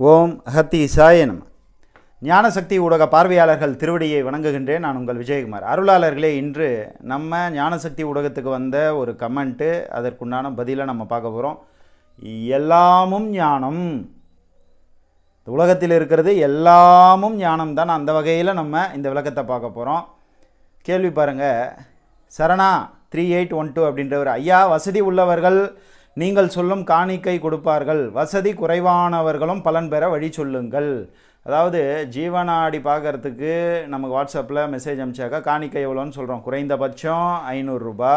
ஓம் ஹத்தி சாயனம் ஞானசக்தி ஊடக பார்வையாளர்கள் திருவடியை வணங்குகின்றேன். நான் உங்கள் விஜயகுமார். அருளாளர்களே இன்று நம்ம ஞானசக்தி ஊடகத்துக்கு வந்த ஒரு கமெண்ட்டு அதற்குண்டான பதிலை நம்ம பார்க்க போகிறோம் எல்லாமும் ஞானம். உலகத்தில் இருக்கிறது எல்லாமும் ஞானம் தான் அந்த வகையில் நம்ம இந்த விளக்கத்தை பார்க்க போகிறோம் கேள்வி பாருங்கள் சரணா த்ரீ எயிட் ஒன் டூ அப்படின்றவர் ஐயா வசதி உள்ளவர்கள் நீங்கள் சொல்லும் காணிக்கை கொடுப்பார்கள். வசதி குறைவானவர்களும் பலன் பெற வழி சொல்லுங்கள். அதாவது ஜீவனாடி பார்க்கறதுக்கு நமக்கு வாட்ஸ்அப்பில் மெசேஜ் அனுப்பிச்சாக்கா காணிக்கை எவ்வளோன்னு சொல்கிறோம் குறைந்தபட்சம் ஐநூறுரூபா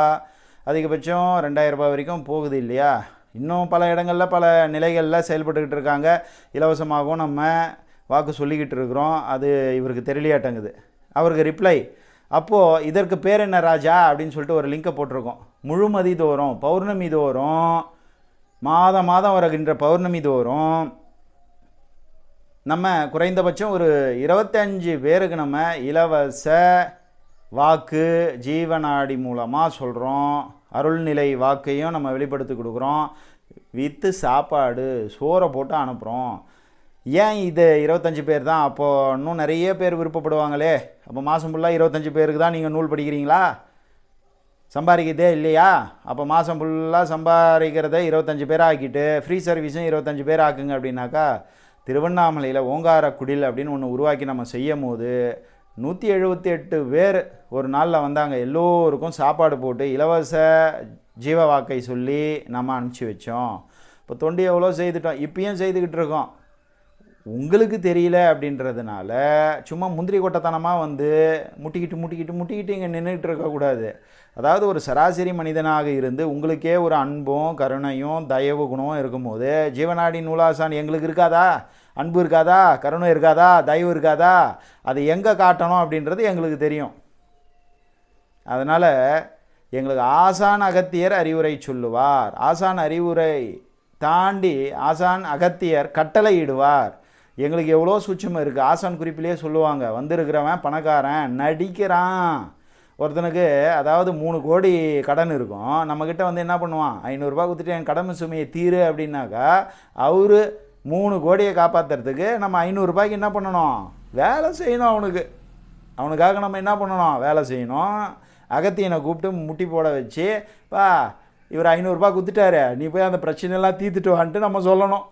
அதிகபட்சம் ரெண்டாயிரம் ரூபாய் வரைக்கும் போகுது இல்லையா? இன்னும் பல இடங்களில் பல நிலைகளில் செயல்பட்டுக்கிட்டு இருக்காங்க. இலவசமாகவும் நம்ம வாக்கு சொல்லிக்கிட்டு இருக்கிறோம். அது இவருக்கு தெரியலையாட்டங்குது. அவருக்கு ரிப்ளை அப்போது இதற்கு பேர் என்ன ராஜா அப்படின்னு சொல்லிட்டு ஒரு லிங்கை போட்டிருக்கோம். முழுமதி தோறும் பௌர்ணமி தோறும் மாதம் மாதம் வருகின்ற பௌர்ணமி தோறும் நம்ம குறைந்தபட்சம் ஒரு இருபத்தஞ்சு பேருக்கு நம்ம இலவச வாக்கு ஜீவனாடி மூலமாக சொல்கிறோம் அருள்நிலை வாக்கையும் நம்ம வெளிப்படுத்தி கொடுக்குறோம். வித்து சாப்பாடு சோறை போட்டு அனுப்புகிறோம் ஏன் இது இருபத்தஞ்சி பேர் தான்? அப்போது இன்னும் நிறைய பேர் விருப்பப்படுவாங்களே. அப்போ மாதம் ஃபுல்லாக இருபத்தஞ்சி பேருக்கு தான் நீங்கள் நூல் படிக்கிறீங்களா? சம்பாதிக்கிறதே இல்லையா? அப்போ மாதம் ஃபுல்லாக சம்பாதிக்கிறத இருபத்தஞ்சி பேர் ஆக்கிட்டு ஃப்ரீ சர்வீஸும் இருபத்தஞ்சி பேர் ஆக்குங்க அப்படின்னாக்கா திருவண்ணாமலையில் ஓங்கார குடில் அப்படின்னு ஒன்று உருவாக்கி நம்ம செய்யும் போது நூற்றி எழுபத்தி எட்டு பேர் ஒரு நாளில் வந்தாங்க. எல்லோருக்கும் சாப்பாடு போட்டு இலவச ஜீவ வாக்கை சொல்லி நம்ம அனுப்பிச்சி வச்சோம். இப்போ தொண்டு எவ்வளோ செய்துட்டோம்? இப்பயும் செய்துக்கிட்டு இருக்கோம். உங்களுக்கு தெரியல அப்படின்றதுனால சும்மா முந்திரி கொட்டத்தனமாக வந்து முட்டிக்கிட்டு முட்டிக்கிட்டு முட்டிக்கிட்டு இங்கே நின்றுட்டு இருக்கக்கூடாது அதாவது ஒரு சராசரி மனிதனாக இருந்து உங்களுக்கே ஒரு அன்பும் கருணையும் தயவு குணமும் இருக்கும்போது ஜீவனாடி நூலாசான் எங்களுக்கு இருக்காதா? அன்பு இருக்காதா? கருணை இருக்காதா? தயவு இருக்காதா? அது எங்கே காட்டணும் அப்படின்றது எங்களுக்கு தெரியும். அதனால் எங்களுக்கு ஆசான் அகத்தியர் அறிவுரை சொல்லுவார். ஆசான் அறிவுரை தாண்டி ஆசான் அகத்தியர் கட்டளையிடுவார். எங்களுக்கு எவ்வளோ சூட்சம் இருக்குது. ஆசான் குறிப்பிலே சொல்லுவாங்க வந்திருக்கிறவன் பணக்காரன் நடிக்கிறான். ஒருத்தனுக்கு அதாவது மூணு கோடி கடன் இருக்கும். நம்மக்கிட்ட வந்து என்ன பண்ணுவான்? ஐநூறுரூபா கொடுத்துட்டு என் கடமை சுமையை தீரு அப்படின்னாக்கா அவர் மூணு கோடியை காப்பாற்றுறதுக்கு நம்ம ஐநூறுரூபாய்க்கு என்ன பண்ணணும்? வேலை செய்யணும் அவனுக்கு. அவனுக்காக நம்ம என்ன பண்ணணும்? வேலை செய்யணும். அகத்தியனை கூப்பிட்டு முட்டி போட வச்சு பா இவர் ஐநூறுரூபா குத்துட்டாரு நீ போய் அந்த பிரச்சனையெல்லாம் தீர்த்துட்டு வான்ட்டு நம்ம சொல்லணும்.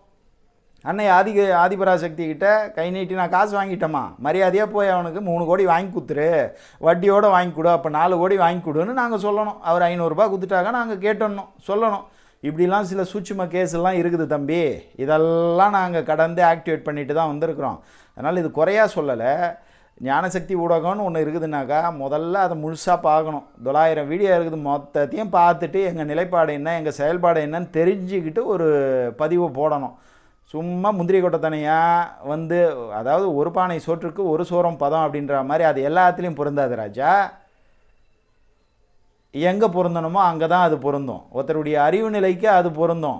அன்னை ஆதி ஆதிபராசக்தி கிட்ட கை நீட்டி நான் காசு வாங்கிட்டேம்மா. மரியாதையாக போய் அவனுக்கு மூணு கோடி வாங்கி கொடுத்துரு வட்டியோடு வாங்கி கொடு. அப்போ நாலு கோடி வாங்கி கொடுன்னு நாங்கள் சொல்லணும். அவர் ஐநூறுரூபா கொடுத்துட்டாங்க. நாங்கள் கேட்டணும் சொல்லணும். இப்படிலாம் சில சூட்சும கேஸ் எல்லாம் இருக்குது தம்பி. இதெல்லாம் நாங்கள் கடந்து ஆக்டிவேட் பண்ணிட்டு தான் வந்திருக்கிறோம். அதனால் இது குறையா சொல்லலை. ஞானசக்தி ஊடகம்னு ஒன்று இருக்குதுனாக்கா முதல்ல அதை முழுசாக பார்க்கணும். தொள்ளாயிரம் வீடியோ இருக்குது. மொத்தத்தையும் பார்த்துட்டு எங்கள் நிலைப்பாடு என்ன எங்கள் செயல்பாடு என்னன்னு தெரிஞ்சுக்கிட்டு ஒரு பதிவை போடணும். சும்மா முந்திரி கொட்டத்தனையாக வந்து அதாவது ஒரு பானை சோற்றுக்கு ஒரு சோரம் பதம் அப்படின்ற மாதிரி அது எல்லாத்துலேயும் பொருந்தாது ராஜா. எங்கே பொருந்தணுமோ அங்கே தான் அது பொருந்தும். ஒருத்தருடைய அறிவு நிலைக்கு அது பொருந்தும்.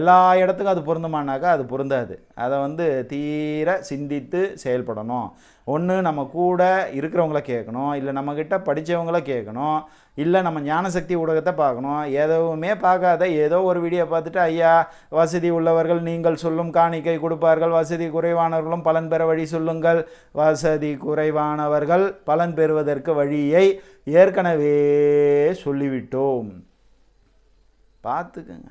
எல்லா இடத்துக்கும் அது பொருந்துமானாக்கா அது பொருந்தாது. அதை வந்து தீர சிந்தித்து செயல்படணும். ஒன்று நம்ம கூட இருக்கிறவங்கள கேட்கணும். இல்லை நம்மக்கிட்ட படித்தவங்கள கேட்கணும். இல்லை நம்ம ஞானசக்தி ஊடகத்தை பார்க்கணும். எதுவுமே பார்க்காத ஏதோ ஒரு வீடியோ பார்த்துட்டு ஐயா வசதி உள்ளவர்கள் நீங்கள் சொல்லும் காணிக்கை கொடுப்பார்கள். வசதி குறைவானவர்களும் பலன் பெற வழி சொல்லுங்கள். வசதி குறைவானவர்கள் பலன் பெறுவதற்கு வழியை ஏற்கனவே சொல்லிவிட்டோம். பார்த்துக்குங்க.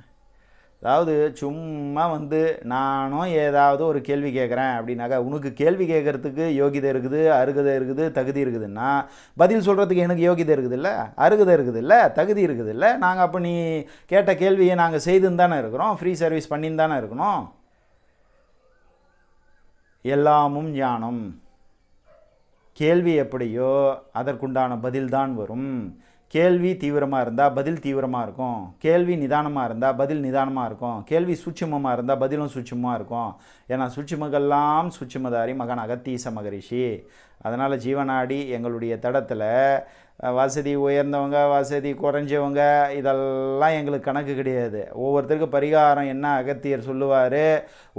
அதாவது சும்மா வந்து நானும் ஏதாவது ஒரு கேள்வி கேட்குறேன் அப்படின்னாக்கா உனக்கு கேள்வி கேட்குறதுக்கு யோகிதை இருக்குது அருகதை இருக்குது தகுதி இருக்குதுன்னா பதில் சொல்கிறதுக்கு எனக்கு யோகிதை இருக்குது இல்லை அருகதை இருக்குது இல்லை தகுதி இருக்குது இல்லை நாங்கள் அப்போ நீ கேட்ட கேள்வியை நாங்கள் செய்துன்னு தானே இருக்கிறோம் ஃப்ரீ சர்வீஸ் பண்ணின்னு தானே இருக்கணும் எல்லாமும் ஞானம். கேள்வி எப்படியோ அதற்குண்டான பதில்தான் வரும். கேள்வி தீவிரமாக இருந்தால் பதில் தீவிரமாக இருக்கும். கேள்வி நிதானமாக இருந்தால் பதில் நிதானமாக இருக்கும். கேள்வி சூட்சமமாக இருந்தால் பதிலும் சூட்சமாக இருக்கும். ஏன்னா சூட்சமகெல்லாம் சூட்சமதாரி மகன் அகத்தீச மகரிஷி. அதனால் ஜீவனாடி எங்களுடைய தடத்தில் வசதி உயர்ந்தவங்க வசதி குறைஞ்சவங்க இதெல்லாம் எங்களுக்கு கணக்கு கிடையாது. ஒவ்வொருத்தருக்கு பரிகாரம் என்ன அகத்தியர் சொல்லுவார்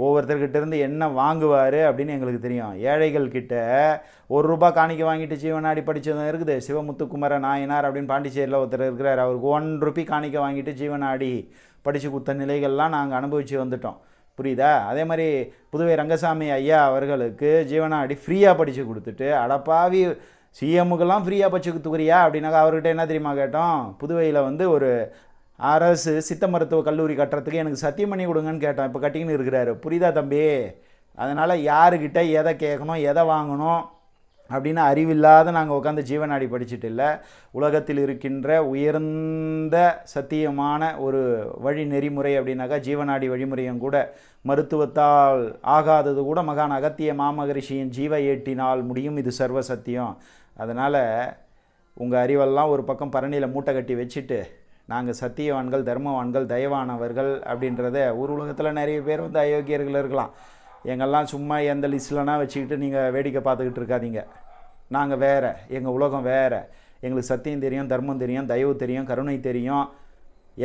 ஒவ்வொருத்தர்கிட்டேருந்து என்ன வாங்குவார் அப்படின்னு எங்களுக்கு தெரியும். ஏழைகள் கிட்ட ஒரு ரூபா காணிக்க வாங்கிட்டு ஜீவனாடி படித்ததும் இருக்குது சிவமுத்துக்குமர நாயனார் அப்படின்னு பாண்டிச்சேரியில் ஒருத்தர் இருக்கிறார். அவருக்கு ஒன் ருபி காணிக்க வாங்கிட்டு ஜீவனாடி படித்து கொடுத்த நிலைகள்லாம் நாங்கள் அனுபவித்து வந்துட்டோம். புரியுதா? அதே மாதிரி புதுவை ரங்கசாமி ஐயா அவர்களுக்கு ஜீவனாடி ஃப்ரீயாக படித்து கொடுத்துட்டு அடப்பாவி சிஎம்முக்கெல்லாம் ஃப்ரீயாக படிச்சு கொடுத்துக்குறியா? அப்படின்னாக்கா அவர்கிட்ட என்ன தெரியுமா கேட்டோம்? புதுவையில் வந்து ஒரு அரசு சித்த மருத்துவ கல்லூரி கட்டுறதுக்கு எனக்கு சத்தியம் பண்ணி கொடுங்கன்னு கேட்டோம். இப்போ கட்டிங்கன்னு இருக்கிறாரு. புரியுதா தம்பி? அதனால் யாருக்கிட்ட எதை கேட்கணும் எதை வாங்கணும் அப்படின்னு அறிவில்லாத நாங்கள் உட்காந்து ஜீவனாடி படிச்சுட்டு இல்லை. உலகத்தில் இருக்கின்ற உயர்ந்த சத்தியமான ஒரு வழி நெறிமுறை அப்படின்னாக்கா ஜீவனாடி வழிமுறையும் கூட மருத்துவத்தால் ஆகாதது கூட மகான் அகத்திய மாமகரிஷியின் ஜீவ ஏட்டினால் முடியும். இது சர்வ சத்தியம். அதனால் உங்கள் அறிவெல்லாம் ஒரு பக்கம் பரணியில் மூட்டை கட்டி வச்சுட்டு நாங்கள் சத்தியவான்கள் தர்மவான்கள் தயவானவர்கள் அப்படின்றத ஊர் உலகத்தில் நிறைய பேர் வந்து அயோக்கியர்கள் இருக்கலாம். எங்கெல்லாம் சும்மா எந்த லிஸ்ட்லனா வச்சுக்கிட்டு நீங்கள் வேடிக்கை பார்த்துக்கிட்டு இருக்காதீங்க. நாங்கள் வேறு எங்கள் உலகம் வேறு. எங்களுக்கு சத்தியம் தெரியும் தர்மம் தெரியும் தயவு தெரியும் கருணை தெரியும்.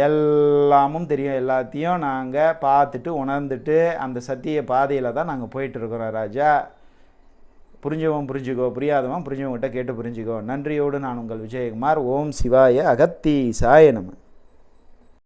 எல்லாமும் தெரியும். எல்லாத்தையும் நாங்கள் பார்த்துட்டு உணர்ந்துட்டு அந்த சத்திய பாதையில் தான் நாங்கள் போயிட்டுருக்குறோம் ராஜா. புரிஞ்சவன் புரிஞ்சுக்கோ புரியாதவன் புரிஞ்சவங்ககிட்ட கேட்டு புரிஞ்சுக்கோ. நன்றியோடு நான் உங்கள் விஜயகுமார். ஓம் சிவாய அகத்தி சாய